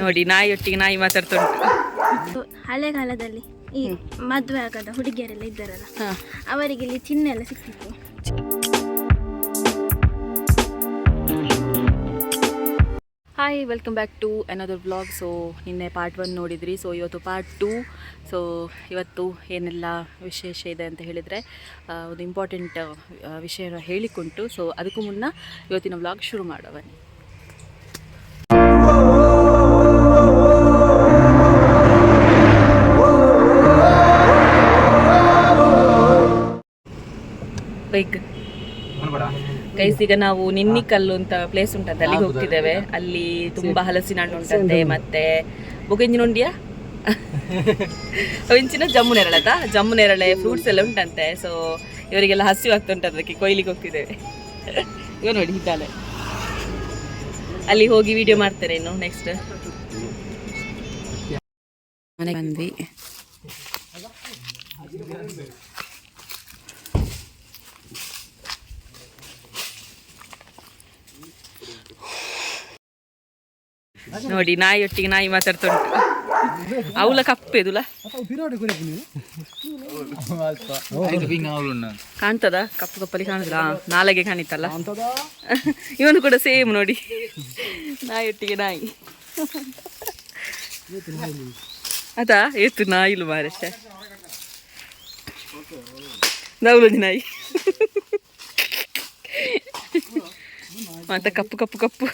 ನೋಡಿ ನಾಯಿಯೊಟ್ಟಿಗೆ ನಾಯಿ ಮಾತಾಡ್ತಾ ಉಂಟು. ಹಳೆ ಕಾಲದಲ್ಲಿ ಈ ಮದುವೆ ಆಗದ ಹುಡುಗಿಯರೆಲ್ಲ ಇದ್ದಾರಲ್ಲ ಅವರಿಗೆ ಇಲ್ಲಿ ಚಿನ್ನ ಎಲ್ಲ ಸಿಕ್ತಿತ್ತು. Hi welcome back to another blog so ನಿನ್ನೆ ಪಾರ್ಟ್ ಒನ್ ನೋಡಿದ್ರಿ. ಸೊ ಇವತ್ತು ಪಾರ್ಟ್ ಟೂ ಸೊ ಇವತ್ತು ಏನೆಲ್ಲ ವಿಶೇಷ ಇದೆ ಅಂತ ಹೇಳಿದರೆ ಒಂದು ಇಂಪಾರ್ಟೆಂಟ್ ವಿಷಯ ಹೇಳಿಕೊಂಟು ಸೊ ಅದಕ್ಕೂ ಮುನ್ನ ಇವತ್ತಿನ ಬ್ಲಾಗ್ ಶುರು ಮಾಡುವ ಬನ್ನಿ ಗೈಸ್ ಈಗ ನಾವು ನಿನ್ನಿಕಲ್ಲು ಅಂತ ಪ್ಲೇಸ್ ಉಂಟಂತೆ ಅಲ್ಲಿಗೆ ಹೋಗ್ತಿದ್ದೇವೆ. ಅಲ್ಲಿ ತುಂಬಾ ಹಲಸಿನ ಹಣ್ಣು ಉಂಟಂತೆ ಮತ್ತೆ ಬೊಗೆಂಜಿನ ಉಂಡಿಯಾ? ಒಂಚಿನ ಜಮ್ಮು ನೆರಳದ? ಜಮ್ಮು ನೆರಳೆ ಫ್ರೂಟ್ಸ್ ಎಲ್ಲ ಉಂಟಂತೆ ಸೊ ಇವರಿಗೆಲ್ಲ ಹಸಿವು ಆಗ್ತುಂಟು ಅದಕ್ಕೆ ಕೊಯ್ಲಿಗೆ ಹೋಗ್ತಿದ್ದೇವೆ. ಇವ ನೋಡಿ ಇದ್ದಾಳೆ ಅಲ್ಲಿ ಹೋಗಿ ವಿಡಿಯೋ ಮಾಡ್ತಾರೆ ಇನ್ನು ನೆಕ್ಸ್ಟ್ ಮನೆಗೆ ಬಂದ್ವಿ. ನೋಡಿ, ನಾಯಿಯೊಟ್ಟಿಗೆ ನಾಯಿ ಮಾತಾಡ್ತಾ ಉಂಟು. ಅವಳ ಕಪ್ಪೆದುಲ. ಕಾಣ್ತದ? ಕಪ್ಪು ಕಪ್ಪಲ್ಲಿ ಕಾಣುದಿಲ್ಲ. ನಾಲಗೆ ಕಾಣಿತಲ್ಲ. ಇವನು ಕೂಡ ಸೇಮ್ ನೋಡಿ. ನಾಯಿಯೊಟ್ಟಿಗೆ ನಾಯಿ. ಅದಾ, ಏತು ನಾಯಿಲು ಮಾರಷ್ಟೇ ದೌಲದಿ ನಾಯಿ. ಮತ್ತೆ ಕಪ್ಪು ಕಪ್ಪು ಕಪ್ಪು.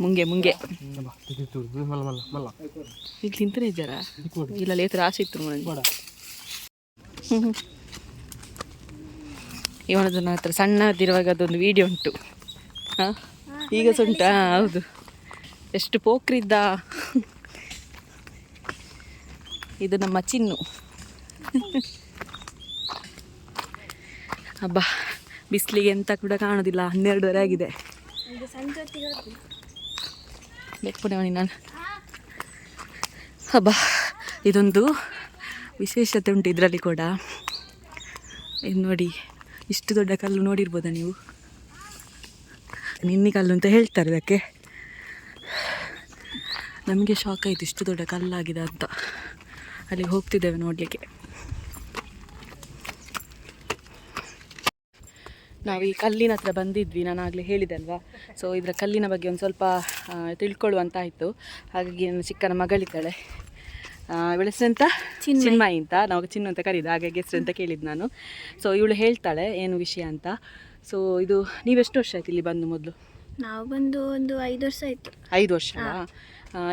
ಮುಂಗೆ ಮುಂಗೆ. ಈಗ ತಿಂತಾನೆ ಇದ್ದಾರ ಇಲ್ಲ, ಲೇತರ ಆಸೆ ಇತ್ತು ಮನೆ ಇವನದು ಹತ್ರ ಸಣ್ಣದಿರುವಾಗ ಅದೊಂದು ವಿಡಿಯೋ ಉಂಟು. ಹಾ? ಈಗ ಸುಂಟ ಹೌದು. ಎಷ್ಟು ಪೋಕ್ರಿದ್ದ ಇದು ನಮ್ಮ ಚಿನ್ನು. ಹಬ್ಬ ಬಿಸಿಲಿಗೆ ಎಂತ ಕೂಡ ಕಾಣೋದಿಲ್ಲ. ಹನ್ನೆರಡುವರೆ ಆಗಿದೆ. ಅವನಿ ನಾನು. ಹಬ್ಬ ಇದೊಂದು ವಿಶೇಷತೆ ಉಂಟು ಇದರಲ್ಲಿ ಕೂಡ. ಇದು ನೋಡಿ, ಇಷ್ಟು ದೊಡ್ಡ ಕಲ್ಲು ನೋಡಿರ್ಬೋದಾ ನೀವು? ನಿನ್ನೆ ಕಲ್ಲು ಅಂತ ಹೇಳ್ತಾರೆ ಅದಕ್ಕೆ. ನಮಗೆ ಶಾಕ್ ಆಯಿತು, ಇಷ್ಟು ದೊಡ್ಡ ಕಲ್ಲಾಗಿದೆ ಅಂತ. ಅಲ್ಲಿಗೆ ಹೋಗ್ತಿದ್ದೇವೆ ನೋಡಲಿಕ್ಕೆ. ನಾವು ಈ ಕಲ್ಲಿನ ಹತ್ರ ಬಂದಿದ್ವಿ ನಾನು ಆಗಲೇ ಹೇಳಿದೆ ಅಲ್ವಾ ಸೊ ಇದರ ಕಲ್ಲಿನ ಬಗ್ಗೆ ಒಂದು ಸ್ವಲ್ಪ ತಿಳ್ಕೊಳ್ಳುವಂತಾಯಿತು. ಹಾಗಾಗಿ ನನ್ನ ಚಿಕ್ಕನ ಮಗಳಿದ್ದಾಳೆ. ಅಂತ ಚಿನ್ಮಯಿ. ಅಂತ. ನಾವು ಚಿನ್ನು ಅಂತ ಕರೀದು ಹಾಗಾಗಿ ಹೆಸರು ಅಂತ ಕೇಳಿದ್ದು ನಾನು. ಸೊ ಇವಳು ಹೇಳ್ತಾಳೆ ಏನು ವಿಷಯ ಅಂತ. ಸೊ ಇದು ನೀವೆಷ್ಟು ವರ್ಷ ಆಯ್ತು ಇಲ್ಲಿ ಬಂದು ಮೊದಲು? ನಾವು ಬಂದು ಒಂದು ಐದು ವರ್ಷ ಆಯ್ತು. ಐದು ವರ್ಷ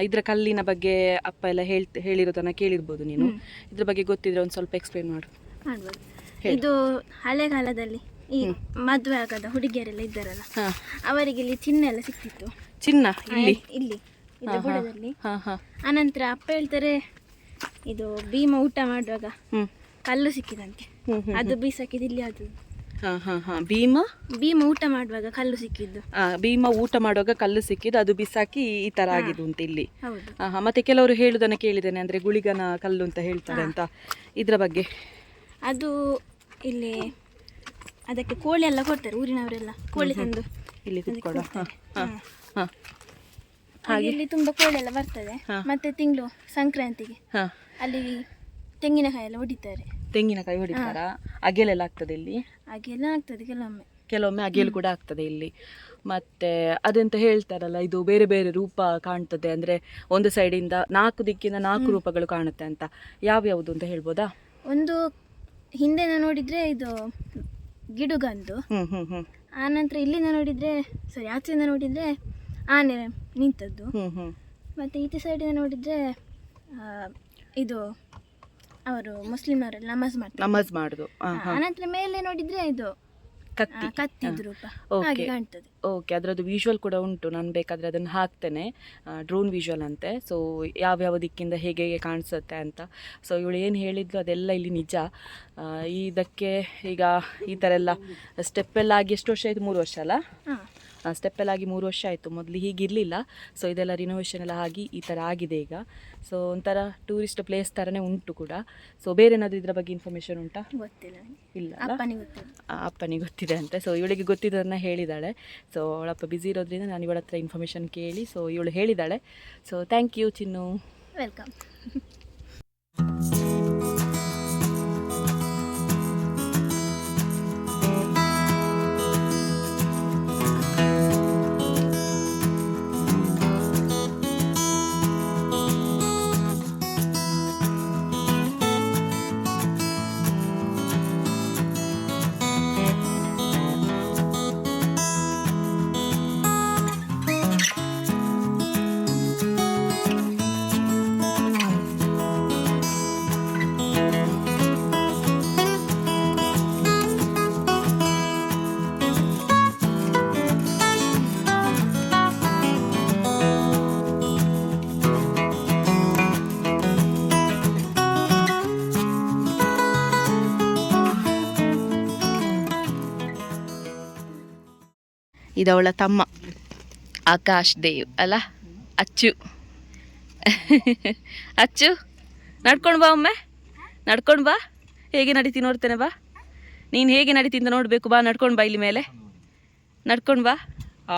ಇದರ ಕಲ್ಲಿನ ಬಗ್ಗೆ ಅಪ್ಪ ಎಲ್ಲ ಹೇಳ್ತ ಹೇಳಿರೋದನ್ನು ಕೇಳಿರ್ಬೋದು ನೀನು. ಇದ್ರ ಬಗ್ಗೆ ಗೊತ್ತಿದ್ರೆ ಒಂದು ಸ್ವಲ್ಪ ಎಕ್ಸ್ಪ್ಲೇನ್ ಮಾಡು. ಮಾಡ್ಬೋದು. ಇದು ಹಳೆ ಕಾಲದಲ್ಲಿ. ಈ ಮದುವೆ ಆಗದ ಹುಡುಗಿಯರೆಲ್ಲ ಇದ್ದಾರಲ್ಲ ಅವರಿಗೆ ಇಲ್ಲಿ ಚಿನ್ನ ಎಲ್ಲ ಸಿಕ್ತಿತ್ತು. ಚಿನ್ನ ಇಲ್ಲಿ? ಇಲ್ಲಿ ಇದು ಬುಡದಲ್ಲಿ ಹಾಂ. ಹಾಂ ಅಪ್ಪ ಹೇಳ್ತಾರೆ ಇದು ಭೀಮ ಊಟ ಮಾಡುವಾಗ ಕಲ್ಲು ಸಿಕ್ಕಿದಂತೆ. ಅದು ಬೀಸಾಕಿದ್ದು ಇಲ್ಲಿ ಅದು ಭೀಮ? ಭೀಮ ಊಟ ಮಾಡುವಾಗ ಕಲ್ಲು ಸಿಕ್ಕಿದ್ದು. ಆ, ಭೀಮ ಊಟ ಮಾಡುವಾಗ ಕಲ್ಲು ಸಿಕ್ಕಿದ್ದು ಅದು ಬಿಸಾಕಿ ಈ ತರ ಆಗಿದ್ದು ಅಂತ ಇಲ್ಲಿ. ಮತ್ತೆ ಕೆಲವರು ಹೇಳುದನ್ನ ಕೇಳಿದ್ದೇನೆ ಅಂದ್ರೆ ಗುಳಿಗನ ಕಲ್ಲು ಅಂತ ಹೇಳ್ತಾರೆ ಅಂತ. ಇದ್ರ ಬಗ್ಗೆ. ಅದು ಇಲ್ಲಿ ಅದಕ್ಕೆ ಕೋಳಿ ಎಲ್ಲ ಕೊಡ್ತಾರೆ ಊರಿನವರೆಲ್ಲ. ಕೋಳಿ ತಂದು ಇಲ್ಲಿ ಕುತ್ಕೊಳ್ಳೋ ಹಾಗೆ? ಇಲ್ಲಿ ತುಂಬಾ ಕೋಳಿ ಎಲ್ಲ ಬರ್ತದೆ. ಮತ್ತೆ ತಿಂಗಳು ಸಂಕ್ರಾಂತಿಗೆ. ಹಾ. ಅಲ್ಲಿ ತೆಂಗಿನಕಾಯಿ ಎಲ್ಲ ಹೊಡಿತಾರೆ. ತೆಂಗಿನಕಾಯಿ ಹೊಡಿತಾರ? ಅಗೆಲೆಲ್ಲ ಆಗ್ತದೆ ಇಲ್ಲಿ? ಅಗೆಲ್ಲ ಆಗ್ತದೆ ಕೆಲವೊಮ್ಮೆ. ಕೆಲವೊಮ್ಮೆ ಅಗೆಲು ಕೂಡ ಆಗ್ತದೆ ಇಲ್ಲಿ. ಮತ್ತೆ ಅದೆಂತ ಹೇಳ್ತಾರಲ್ಲ ಇದು ಬೇರೆ ಬೇರೆ ರೂಪ ಕಾಣ್ತದೆ. ಅಂದ್ರೆ ಒಂದು ಸೈಡಿಂದ ನಾಲ್ಕು ದಿಕ್ಕಿನ ನಾಲ್ಕು ರೂಪಗಳು ಕಾಣುತ್ತೆ ಅಂತ. ಯಾವ್ಯಾವುದು ಅಂತ ಹೇಳ್ಬೋದಾ? ಒಂದು ಹಿಂದೆನ ನೋಡಿದ್ರೆ ಇದು ಗಿಡುಗಂದು. ಆನಂತರ ಇಲ್ಲಿಂದ ನೋಡಿದ್ರೆ ಸರಿ ಆಚೆಯಿಂದ ನೋಡಿದ್ರೆ ಆನೆ ನಿಂತದ್ದು. ಮತ್ತೆ ಈಚೆ ಸೈಡಿಂದ ನೋಡಿದ್ರೆ ಆ, ಇದು ಅವರು ಮುಸ್ಲಿಮರೆಲ್ಲ ನಮಾಜ್ ಮಾಡ್ತಾರೆ ನಮಾಜ್ ಮಾಡುದು. ಆನಂತರ ಮೇಲೆ ನೋಡಿದ್ರೆ ಇದು ಕತ್ತಿ. Okay. ಓಕೆ ಅದರದ್ದು ವಿಜುವಲ್ ಕೂಡ ಉಂಟು. ನಾನು ಬೇಕಾದರೆ ಅದನ್ನು ಹಾಕ್ತೇನೆ. ಡ್ರೋನ್ ವಿಜುವಲ್ ಅಂತೆ. ಸೊ ಯಾವ್ಯಾವ ದಿಕ್ಕಿಂದ ಹೇಗೆ ಹೇಗೆ ಕಾಣಿಸುತ್ತೆ ಅಂತ. ಸೊ ಇವಳು ಏನು ಹೇಳಿದ್ಲು ಅದೆಲ್ಲ ಇಲ್ಲಿ ನಿಜ. ಇದಕ್ಕೆ ಈಗ ಈ ಥರ ಎಲ್ಲ ಸ್ಟೆಪ್ ಎಲ್ಲ ಆಗಿ ಎಷ್ಟು ವರ್ಷ ಆಯಿತು? ಮೂರು ವರ್ಷ ಅಲ್ಲ? ಹಾಂ ಸ್ಟೆಪ್ ಎಲ್ಲ ಆಗಿ ಮೂರು ವರ್ಷ ಆಯಿತು. ಮೊದಲು ಹೀಗಿರಲಿಲ್ಲ. ಸೊ ಇದೆಲ್ಲ ರಿನೋವೇಷನ್ ಎಲ್ಲ ಆಗಿ ಈ ಥರ ಆಗಿದೆ ಈಗ. ಸೊ ಒಂಥರ ಟೂರಿಸ್ಟ್ ಪ್ಲೇಸ್ ಥರನೇ ಉಂಟು ಕೂಡ. ಸೊ ಬೇರೆ ಏನಾದರೂ ಇದರ ಬಗ್ಗೆ ಇನ್ಫಾರ್ಮೇಷನ್ ಉಂಟಾ? ಗೊತ್ತಿಲ್ಲ ಇಲ್ಲ? ಅಪ್ಪನಿಗೆ ಗೊತ್ತಿದೆ ಅಂತೆ. ಸೊ ಇವಳಿಗೆ ಗೊತ್ತಿದ್ದದನ್ನ ಹೇಳಿದ್ದಾಳೆ ಸೊ ಅವಳಪ್ಪ ಬ್ಯುಸಿ ಇರೋದ್ರಿಂದ ನಾನು ಇವಳ ಹತ್ರ ಇನ್ಫಾರ್ಮೇಷನ್ ಕೇಳಿ ಸೊ ಇವಳು ಹೇಳಿದ್ದಾಳೆ so thank you Chinnu. Welcome ಇದು ಅವಳ ತಮ್ಮ. ಆಕಾಶ್ ದೇವ್ ಅಲ್ಲ? ಅಚ್ಚು. ಅಚ್ಚು ನಡ್ಕೊಂಡು ಬಾ ಒಮ್ಮೆ. ನಡ್ಕೊಂಡು ಬಾ. ಹೇಗೆ ನಡೀತಿ ನೋಡ್ತೇನೆ ಬಾ. ನೀನು ಹೇಗೆ ನಡೀತಿ ಅಂತ ನೋಡಬೇಕು ಬಾ ನಡ್ಕೊಂಡು ಬಾ ಇಲ್ಲಿ ಮೇಲೆ. ನಡ್ಕೊಂಡು ಬಾ. ಆ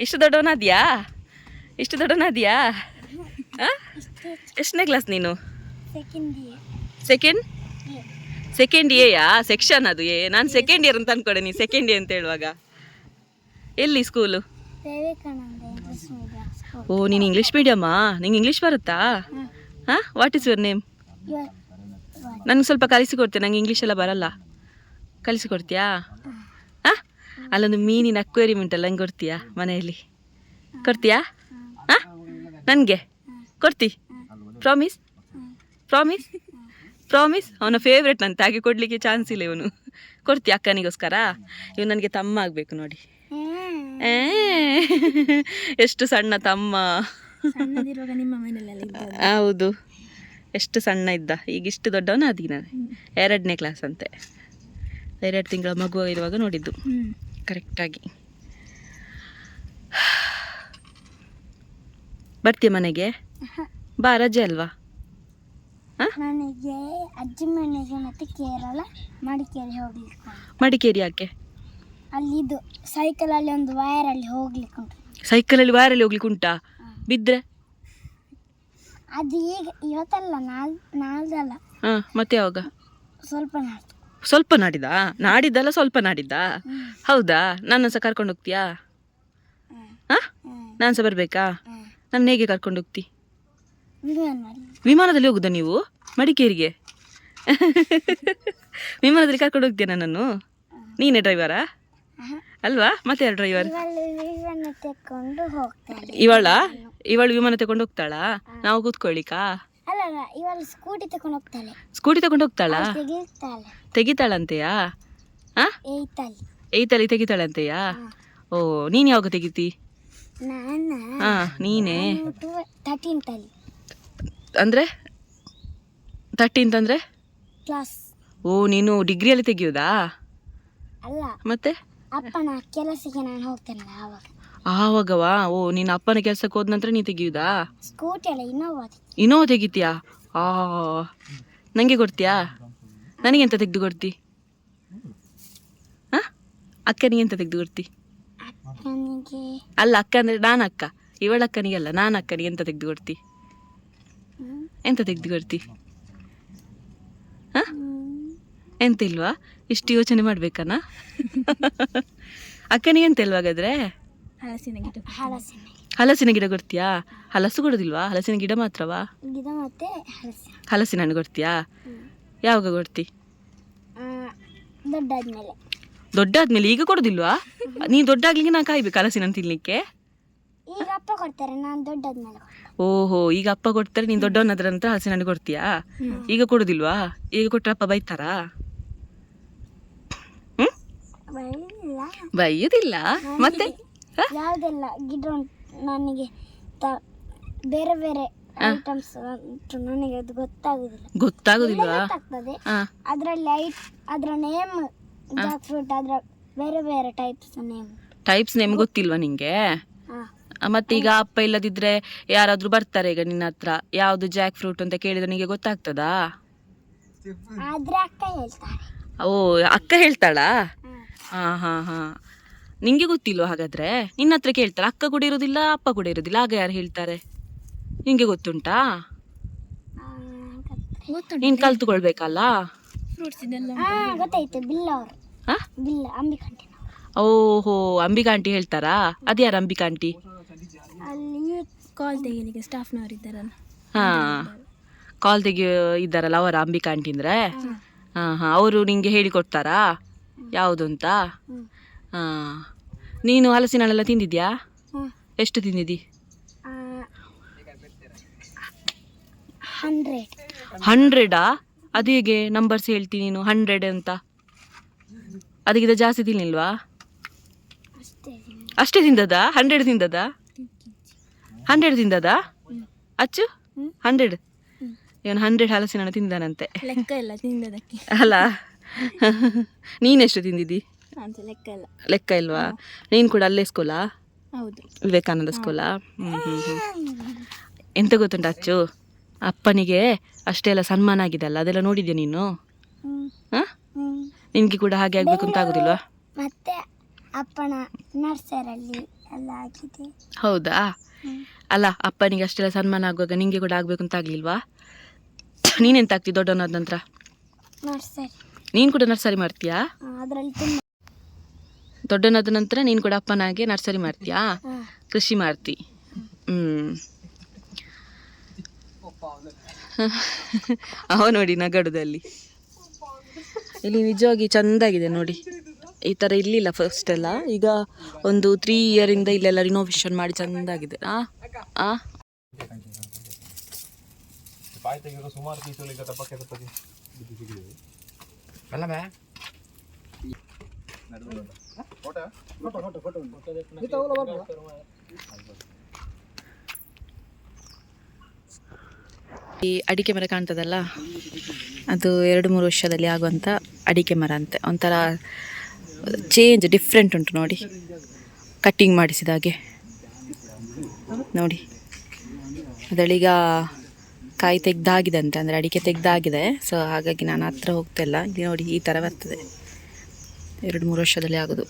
ಇಷ್ಟು ದೊಡ್ಡವನಾದ್ಯಾ ಇಷ್ಟು ದೊಡ್ಡವನಾದ್ಯಾ ಎಷ್ಟನೇ ಕ್ಲಾಸ್ ನೀನು? ಸೆಕೆಂಡ್ ಸೆಕೆಂಡ್ ಸೆಕೆಂಡ್ ಎಯಾ ಸೆಕ್ಷನ್ ಅದು ಏ. ನಾನು ಸೆಕೆಂಡ್ ಇಯರ್ ಅಂತ ಅನ್ಕೊಂಡೆ ನೀನು ಸೆಕೆಂಡ್ ಇಯರ್ ಅಂತ ಹೇಳುವಾಗ. ಎಲ್ಲಿ ಸ್ಕೂಲು ಓ ನೀನು ಇಂಗ್ಲೀಷ್ ಮೀಡಿಯಮ್ಮಾ ನಿಂಗೆ ಇಂಗ್ಲೀಷ್ ಬರುತ್ತಾ? ಹಾಂ. ವಾಟ್ ಇಸ್ ಯುವರ್ ನೇಮ್ ನನಗೆ ಸ್ವಲ್ಪ ಕಲಿಸಿಕೊಡ್ತೀಯ ನಂಗೆ ಇಂಗ್ಲೀಷ್ ಎಲ್ಲ ಬರಲ್ಲ. ಕಲಿಸಿಕೊಡ್ತೀಯಾ ಹಾಂ? ಅಲ್ಲೊಂದು ಮೀನಿನ ಅಕ್ವೇರಿಯಂ ಉಂಟಲ್ಲ ನಂಗೆ ಕೊಡ್ತೀಯಾ ಮನೆಯಲ್ಲಿ? ಕೊಡ್ತೀಯಾ? ಹಾಂ? ನನಗೆ? ಕೊಡ್ತಿ? ಪ್ರಾಮಿಸ್ ಪ್ರಾಮಿಸ್ ಪ್ರಾಮಿಸ್ ಅವನ ಫೇವ್ರೆಟ್ ನಂತೆ ಹಾಗೆ ಕೊಡಲಿಕ್ಕೆ ಚಾನ್ಸ್ ಇಲ್ಲ ಇವನು. ಕೊಡ್ತೀಯ ಅಕ್ಕನಿಗೋಸ್ಕರ? ಇವನು ನನಗೆ ತಮ್ಮ ಆಗಬೇಕು ನೋಡಿ. ಎಷ್ಟು ಸಣ್ಣ ತಮ್ಮ. ಹೌದು. ಎಷ್ಟು ಸಣ್ಣ ಇದ್ದ. ಈಗ ಇಷ್ಟು ದೊಡ್ಡವನ ಅದೀಗ ನಾನು. ಎರಡನೇ ಕ್ಲಾಸ್ ಅಂತೆ. ಎರಡು ತಿಂಗಳ ಮಗು ಇರುವಾಗ ನೋಡಿದ್ದು. ಕರೆಕ್ಟಾಗಿ ಬರ್ತೀಯ ಮನೆಗೆ? ಬಾ ರಜೆ ಅಲ್ವಾ? ನನಗೆ ಅಜ್ಜಿ ಮನೆಗೆ ಮತ್ತೆ ಕೇರಳ ಮಡಿಕೇರಿ ಹೋಗ್ಲಿಕ್ಕೆ. ಮಡಿಕೇರಿ ಯಾಕೆ? ಅಲ್ಲಿ ಇದು ಸೈಕಲಲ್ಲಿ ಒಂದು ವಯರಲ್ಲಿ ಹೋಗ್ಲಿಕ್ಕೆ ಉಂಟು. ಸೈಕಲಲ್ಲಿ ಅಲ್ಲಿ ಹೋಗ್ಲಿಕ್ಕೆ ಉಂಟಾ? ಬಿದ್ದರೆ ಅದು ಈಗ ಇವತ್ತಲ್ಲ ನಾಲ್ ನಾಳ್ದಲ್ಲ ಹಾಂ ಮತ್ತೆ ಯಾವಾಗ? ಸ್ವಲ್ಪ ನಾಡಿದ ಸ್ವಲ್ಪ ನಾಡಿದಾ? ನಾಡಿದ್ದಲ್ಲ ಸ್ವಲ್ಪ ನಾಡಿದ್ದ? ಹೌದಾ? ನನ್ನ ಸಹ ಕರ್ಕೊಂಡು ಹೋಗ್ತೀಯಾ? ಹಾಂ. ನಾನು ಸಹ ಬರಬೇಕಾ? ನಾನು ಹೇಗೆ ಕರ್ಕೊಂಡು ಹೋಗ್ತಿ? ವಿಮಾನದಲ್ಲಿ. ಹೋಗುದ ಹೋಗುದಾ ನೀವು? ಮಡಿಕೇರಿಗೆ? ವಿಮಾನದಲ್ಲಿ ಕರ್ಕೊಂಡು ಹೋಗ್ತೀಯ ನನ್ನನ್ನು? ನೀನೇ ಡ್ರೈವರಾ ಅಲ್ವಾ? ಮತ್ತೆ ಯಾರು ಡ್ರೈವರ್ ಇವಳ ಇವಳ? ವಿಮಾನ ತಗೊಂಡು ಹೋಗ್ತಾಳ? ನಾವು ಕೂತ್ಕೊಳ್ಳಿಕಾ? ಸ್ಕೂಟಿ ತಕೊಂಡು ಹೋಗ್ತಾಳೆ. ಸ್ಕೂಟಿ ತಗೊಂಡು ಹೋಗ್ತಾಳಾ? ತೆಗಿತಾಳೆ. ತೆಗಿತಾಳಂತೆಯಾ? ಏಯ್ತಲ್ಲಿ. ತೆಗಿತಾಳಂತೆಯಾ? ಓ ನೀನು ಯಾವಾಗ ತೆಗಿತಿ? ನಾನು ಹಾ ನೀನೇ. ಅಂದ್ರೆ ಅಂದರೆ? ತರ್ಟೀನ್ತ್ ಅಂದ್ರೆ? ಕ್ಲಾಸ್ ಓ ನೀನು ಡಿಗ್ರಿಯಲ್ಲಿ ತೆಗಿಯೋದಾ? ಮತ್ತೆ? ಅಪ್ಪನ ಕೆಲಸಕ್ಕೆ ನಾನು ಹೋಗ್ತೇನಲ್ಲ ಆವಾಗ. ಆವಾಗವಾ? ಓ ನಿನ್ನ ಅಪ್ಪನ ಕೆಲಸಕ್ಕೆ ಹೋದ ನಂತರ ನೀ ತೆಗಿಯುದಾ? ಸ್ಕೂಟಿ ಅಲ್ಲ ಇನ್ನೋವಾ ಇನ್ನೋವಾ ತೆಗಿತೀಯಾ? ಆ ನನಗೆ ಕೊಡ್ತೀಯಾ? ನನಗೆಂತ ತೆಗೆದು ಕೊಡ್ತಿ ಹಾಂ? ಅಕ್ಕನಿಗೆ ಎಂತ ತೆಗೆದು ಕೊಡ್ತಿ ನನಗೆ ಅಲ್ಲ ಅಕ್ಕ ಅಂದರೆ ನಾನು ಅಕ್ಕ. ಇವಳ ಅಕ್ಕನಿಗೆ ಅಲ್ಲ ನಾನು ಅಕ್ಕನಿಗೆ ಎಂತ ತೆಗೆದು ಕೊಡ್ತಿ ಎಂತ ತೆಗೆದು ಕೊಡ್ತಿ ಹಾಂ ಹ್ಮ್, ಎಂತ ಇಲ್ವಾ ಇಷ್ಟು ಯೋಚನೆ ಮಾಡ್ಬೇಕಾನ? ಅಕ್ಕನಿಗೆ ಎಂತ ಇಲ್ವಾ ಹಾಗಾದ್ರೆ? ಹಲಸಿನ ಗಿಡ ಹಲಸಿನ ಹಲಸಿನ ಗಿಡ ಕೊಡ್ತೀಯಾ? ಹಲಸು ಕೊಡೋದಿಲ್ವಾ? ಹಲಸಿನ ಗಿಡ ಮಾತ್ರವಾ? ಗಿಡ ಮತ್ತೆ ಹಲಸಿನ. ಹಲಸಿನ ಹಣ್ಣು ಕೊಡ್ತೀಯಾ. ಯಾವಾಗ ಕೊಡ್ತಿ? ದೊಡ್ಡಾದ್ಮೇಲೆ. ಈಗ ಕೊಡೋದಿಲ್ವಾ? ನೀ ದೊಡ್ಡಾಗ್ಲಿಕ್ಕೆ ನಾ ಕಾಯ್ಬೇಕು ಹಲಸಿನ ತಿನ್ಲಿಕ್ಕೆ. ಈಗ ಅಪ್ಪ ಕೊಡ್ತಾರೆ ನಾನು ದೊಡ್ಡಾದ್ಮೇಲೆ ಓಹೋ ಈಗ ಅಪ್ಪ ಕೊಡ್ತಾರೆ ನೀನು ದೊಡ್ಡವನದ್ರ ನಂತರ ಹಲಸಿನ ಹಣ್ಣು ಕೊಡ್ತೀಯಾ? ಈಗ ಕೊಡೋದಿಲ್ವಾ? ಈಗ ಕೊಟ್ರೆ ಅಪ್ಪ ಬೈತಾರಾ? ಬೈಯೋದಿಲ್ಲ? ಮತ್ತೆ? ಯಾವುದೆಲ್ಲ? ಗಿಡ ನನಗೆ ಬೇರೆ ಬೇರೆ ಐಟಮ್ಸ್ ನನಗೆ ಅದು ಗೊತ್ತಾಗುದಿಲ್ಲ. ಗೊತ್ತಾಗುದಿಲ್ಲ ಗೊತ್ತಾಗ್ತದೆ. ಅದರಲ್ಲಿ ಐಟ್ ಅದರ ನೇಮ್ ಜಾಕ್ ಫ್ರೂಟ್ ಅದರ ಬೇರೆ ಬೇರೆ ಟೈಪ್ಸ್ ನೇಮ್ ಟೈಪ್ಸ್ ನೇಮ್ ಗೊತ್ತಿಲ್ವಾ ನಿಂಗೆ? ಹಾಂ. ಮತ್ತೆ ಈಗ ಅಪ್ಪ ಇಲ್ಲದಿದ್ರೆ ಯಾರಾದ್ರೂ ಬರ್ತಾರೆ ಈಗ ನಿನ್ನ ಹತ್ರ? ಯಾವ್ದು ಜಾಕ್ ಫ್ರೂಟ್ ಅಂತ ಕೇಳಿದ್ರೆ ನಿಂಗೆ ಗೊತ್ತಾಗ್ತದಾ? ಆದ್ರೆ ಅಕ್ಕ ಹೇಳ್ತಾರೆ. ಓ ಅಕ್ಕ ಹೇಳ್ತಾಳಾ? ಹಾಂ ಹಾಂ ಹಾಂ. ನಿಂಗೆ ಗೊತ್ತಿಲ್ವಾ ಹಾಗಾದ್ರೆ? ನಿನ್ನ ಹತ್ರ ಕೇಳ್ತಾರೆ ಅಕ್ಕ ಕೂಡ ಇರೋದಿಲ್ಲ ಅಪ್ಪ ಕೂಡ ಇರೋದಿಲ್ಲ ಆಗ ಯಾರು ಹೇಳ್ತಾರೆ? ನಿಂಗೆ ಗೊತ್ತುಂಟಾ? ನೀನು ನೀನ್ ಕಲ್ತುಕೊಳ್ಬೇಕಲ್ಲ? ಓಹೋ ಅಂಬಿಕಾ ಆಂಟಿ ಹೇಳ್ತಾರಾ? ಅದ್ಯಾರು ಅಂಬಿಕಾ ಆಂಟಿ ಅಲ್ಲಿ ಕಾಲ್ ತೆಗಿಲಿಕ್ಕೆ ಸ್ಟಾಫ್ನವ್ರು ಇದ್ದಾರಲ್ಲ. ಹಾ. ಕಾಲ್ ತೆಗಿಯೋ ಇದ್ದಾರಲ್ಲ ಅವರ ಅಂಬಿಕಾ ಆಂಟಿ ಅಂದ್ರೆ ಹಾ ಹಾ. ಅವರು ನಿಂಗೆ ಹೇಳಿಕೊಡ್ತಾರಾ? ಯಾವುದು ಅಂತ ಆ ನೀನು ಹಲಸಿನ ಹಣ್ಣೆಲ್ಲ ತಿಂದಿದ್ಯಾ ಎಷ್ಟು ತಿಂದಿದ್ದಿ? ಹಂಡ್ರೆಡ್ ಅದು ಹೇಗೆ? ನಂಬರ್ಸ್ ಹೇಳ್ತೀನಿ ನೀನು ಹಂಡ್ರೆಡ್ ಅಂತ. ಅದಕ್ಕಿಂತ ಜಾಸ್ತಿ ತಿನ್ನಿಲ್ವಾ? ಅಷ್ಟೇ ತಿಂದದ? ಹಂಡ್ರೆಡ್ ತಿಂದದಾ? ಹಂಡ್ರೆಡ್ ತಿಂದದಾ? ಅಚ್ಚು. ಹಂಡ್ರೆಡ್ ಏನು ಇವನು ಹಂಡ್ರೆಡ್ ಹಲಸಿನ ಹಣ್ಣು ತಿಂದಾನಂತೆ ಅಲ್ಲ. ನೀನೆಷ್ಟು ತಿಂದಿದ್ದಿ? ಅಂತ ಲೆಕ್ಕ ಇಲ್ಲ. ಲೆಕ್ಕ ಇಲ್ವಾ? ನೀನು ಕೂಡ ಅಲ್ಲೇ ಸ್ಕೂಲಾ ಹೌದು. ವಿವೇಕಾನಂದ ಸ್ಕೂಲಾ ಹ್ಮ್ ಎಂತ ಗೊತ್ತುಂಟ ಅಚ್ಚು? ಅಪ್ಪನಿಗೆ ಅಷ್ಟೆಲ್ಲ ಸನ್ಮಾನ ಆಗಿದೆ ಅಲ್ಲ ಅದೆಲ್ಲ ನೋಡಿದ್ಯಾ ನೀನು? ಹಾ? ನಿನ್ಗೆ ಕೂಡ ಹಾಗೆ ಆಗ್ಬೇಕು ಅಂತ ಆಗುದಿಲ್ವಾ? ಮತ್ತೆ ಅಪ್ಪನ ನರ್ಸರಲ್ಲಿ ಎಲ್ಲ ಆಗಿದೆ. ಹೌದಾ? ಅಲ್ಲ ಅಪ್ಪನಿಗೆ ಅಷ್ಟೆಲ್ಲ ಸನ್ಮಾನ ಆಗುವಾಗ ನಿಂಗೆ ಕೂಡ ಆಗ್ಬೇಕು ಅಂತ ಆಗ್ಲಿಲ್ವಾ? ನೀನೆಂತ ಆಗ್ತಿ ದೊಡ್ಡವನಾದ ನಂತರ? ನರ್ಸರಿ. ನೀನು ಕೂಡ ನರ್ಸರಿ ಮಾಡ್ತೀಯಾ? ಅದರಲ್ಲಿ ದೊಡ್ಡವನಾದ ನಂತರ ನೀನು ಕೂಡ ಅಪ್ಪನಾಗೆ ನರ್ಸರಿ ಮಾಡ್ತೀಯಾ? ಕೃಷಿ ಮಾಡ್ತಿ. ಹ್ಮ್. ಅವ ನೋಡಿ ನಗಡದಲ್ಲಿ. ಇಲ್ಲಿ ನಿಜವಾಗಿ ಚಂದಾಗಿದೆ ನೋಡಿ. ಈ ಥರ ಇರಲಿಲ್ಲ ಫಸ್ಟ್ ಎಲ್ಲ. ಈಗ ಒಂದು ತ್ರೀ ಇಯರಿಂದ ಇಲ್ಲೆಲ್ಲ ರಿನೋವೇಷನ್ ಮಾಡಿ ಚಂದಾಗಿದೆ. ಆ ಆ. ಈ ಅಡಿಕೆ ಮರ ಕಾಣ್ತದಲ್ಲ? ಅದು ಎರಡು ಮೂರು ವರ್ಷದಲ್ಲಿ ಆಗುವಂಥ ಅಡಿಕೆ ಮರ ಅಂತೆ. ಒಂಥರ ಚೇಂಜ್ ಡಿಫ್ರೆಂಟ್ ಉಂಟು ನೋಡಿ. ಕಟ್ಟಿಂಗ್ ಮಾಡಿಸಿದ ಹಾಗೆ. ನೋಡಿ. ಅದರಲ್ಲೀಗ ಕಾಯಿ ತೆಗ್ದಾಗಿದೆ ಅಂತ, ಅಂದರೆ ಅಡಿಕೆ ತೆಗ್ದಾಗಿದೆ. ಸೊ ಹಾಗಾಗಿ ನಾನು ಹತ್ರ ಹೋಗ್ತಾ ಇಲ್ಲ. ಇಲ್ಲಿ ನೋಡಿ, ಈ ಥರ ಬರ್ತದೆ. ಎರಡು ಮೂರು ವರ್ಷದಲ್ಲಿ ಆಗೋದು.